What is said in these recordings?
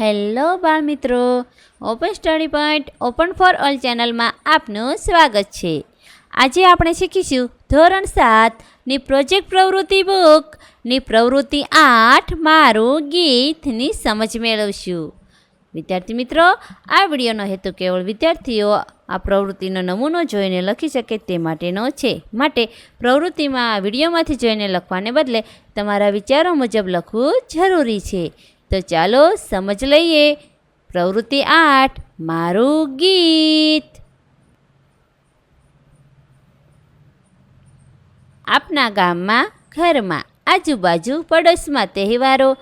Hello બાળ મિત્રો open study point open for all ચેનલમાં આપનું સ્વાગત છે. આજે આપણે શીખીશું ધોરણ સાતની પ્રોજેક્ટ પ્રવૃત્તિ બુકની પ્રવૃત્તિ આઠ મારું ગીતની સમજ મેળવશું. વિદ્યાર્થી મિત્રો, આ વિડીયોનો હેતુ કેવળ વિદ્યાર્થીઓ આ પ્રવૃત્તિનો નમૂનો જોઈને લખી શકે તે માટેનો છે. માટે પ્રવૃત્તિમાં આ વિડીયોમાંથી જોઈને લખવાને બદલે તમારા વિચારો મુજબ લખવું જરૂરી છે. તો ચાલો સમજ લઈએ. પ્રવૃત્તિ આઠ, મારું ગીત. આપના ગામમાં, ઘરમાં, આજુબાજુ, પડોશમાં તહેવારો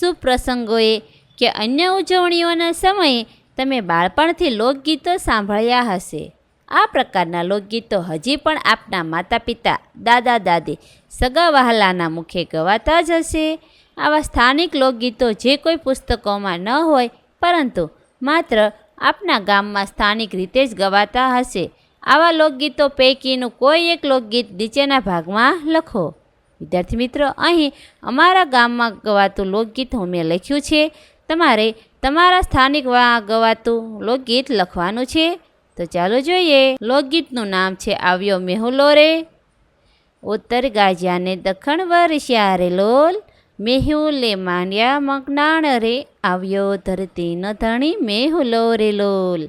શુભ પ્રસંગોએ કે અન્ય ઉજવણીઓના સમયે તમે બાળપણથી લોકગીતો સાંભળ્યા હશે. આ પ્રકારના લોકગીતો હજી પણ આપના માતા પિતા દાદા દાદી સગા વહાલાના મુખે ગવાતા જ હશે. આવા સ્થાનિક લોકગીતો જે કોઈ પુસ્તકોમાં ન હોય, પરંતુ માત્ર આપના ગામમાં સ્થાનિક રીતે જ ગવાતા હશે. આવા લોકગીતો પૈકીનું કોઈ એક લોકગીત નીચેના ભાગમાં લખો. વિદ્યાર્થી મિત્રો, અહીં અમારા ગામમાં ગવાતું લોકગીત મેં લખ્યું છે. તમારે તમારા સ્થાનિક ગવાતું લોકગીત લખવાનું છે. તો ચાલો જોઈએ. લોકગીતનું નામ છે આવ્યો મેહુલો રે ઉત્તર ગાજ્યાને દખણ વર્ષ્યા રે લોલ. મેહુલે માંડ્યા મગનાણ રે, આવ્યો ધરતી ન ધણી મેહુલો રે લોલ.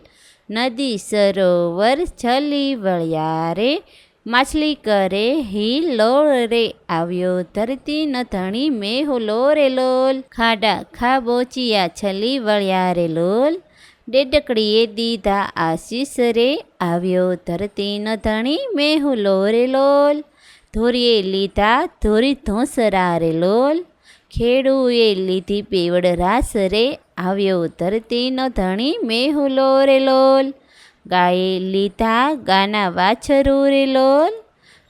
નદી સરોવર છલી વળ્યા રે, માછલી કરે હિલોળ રે, આવ્યો ધરતી ન ધણી મેહુલો રે લોલ. ખાડા ખાબોચિયા છલી વળ્યા રે લોલ. ડેડકડીએ દીધા આશીષ રે, આવ્યો ધરતી ન ધણી મેહુલો રે લોલ. ધોરીએ લીધા ધોરી ધોસરા રે લોલ. ખેડૂએ લીધી પીવડ રાસ રે આવ્યો ધરતીનો ધણી મેહુલો રે લોલ. ગાયે લીધા ગાના વાછરુ રે લોલ.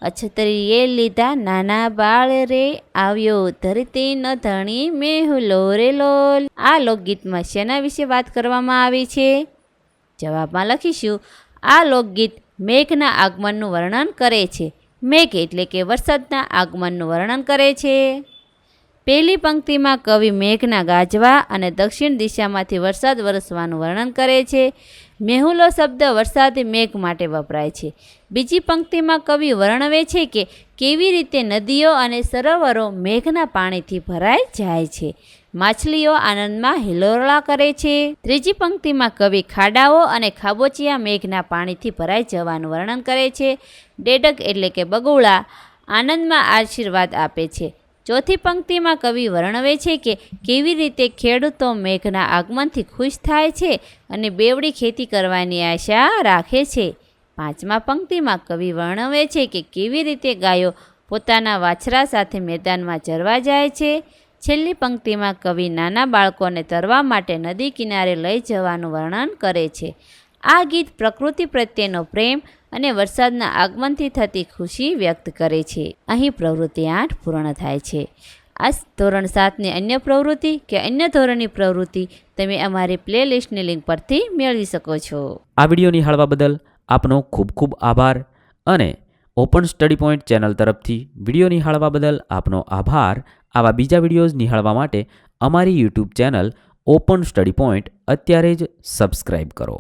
અછતરીએ લીધા નાના બાળ રે આવ્યો ધરતીનો ધણી મેહુલો રે લોલ. આ લોકગીતમાં શેના વિશે વાત કરવામાં આવી છે? જવાબમાં લખીશું. આ લોકગીત મેઘના આગમનનું વર્ણન કરે છે. મેઘ એટલે કે વરસાદના આગમનનું વર્ણન કરે છે. પહેલી પંક્તિમાં કવિ મેઘના ગાજવા અને દક્ષિણ દિશામાંથી વરસાદ વરસવાનું વર્ણન કરે છે. મેહુલો શબ્દ વરસાદી મેઘ માટે વપરાય છે. બીજી પંક્તિમાં કવિ વર્ણવે છે કે કેવી રીતે નદીઓ અને સરોવરો મેઘના પાણીથી ભરાઈ જાય છે. માછલીઓ આનંદમાં હિલોરળા કરે છે. ત્રીજી પંક્તિમાં કવિ ખાડાઓ અને ખાબોચિયા મેઘના પાણીથી ભરાઈ જવાનું વર્ણન કરે છે. ડેડક એટલે કે બગુળા આનંદમાં આશીર્વાદ આપે છે. ચોથી પંક્તિમાં કવિ વર્ણવે છે કે કેવી રીતે ખેડૂતો મેઘના આગમનથી ખુશ થાય છે અને બેવડી ખેતી કરવાની આશા રાખે છે. પાંચમા પંક્તિમાં કવિ વર્ણવે છે કે કેવી રીતે ગાયો પોતાના વાછરા સાથે મેદાનમાં ચરવા જાય છે. છેલ્લી પંક્તિમાં કવિ નાના બાળકોને તરવા માટે નદી કિનારે લઈ જવાનું વર્ણન કરે છે. આ ગીત પ્રકૃતિ પ્રત્યેનો પ્રેમ અને વરસાદના આગમનથી થતી ખુશી વ્યક્ત કરે છે. અહીં પ્રવૃત્તિ આઠ પૂર્ણ થાય છે. આ ધોરણ સાતની અન્ય પ્રવૃત્તિ કે અન્ય ધોરણની પ્રવૃત્તિ તમે અમારી પ્લેલિસ્ટની લિંક પરથી મેળવી શકો છો. આ વીડિયો નિહાળવા બદલ આપનો ખૂબ ખૂબ આભાર અને ઓપન સ્ટડી પોઈન્ટ ચેનલ તરફથી વીડિયો નિહાળવા બદલ આપનો આભાર. આવા બીજા વિડીયોઝ નિહાળવા માટે અમારી YouTube channel open study point અત્યારે જ સબસ્ક્રાઈબ કરો.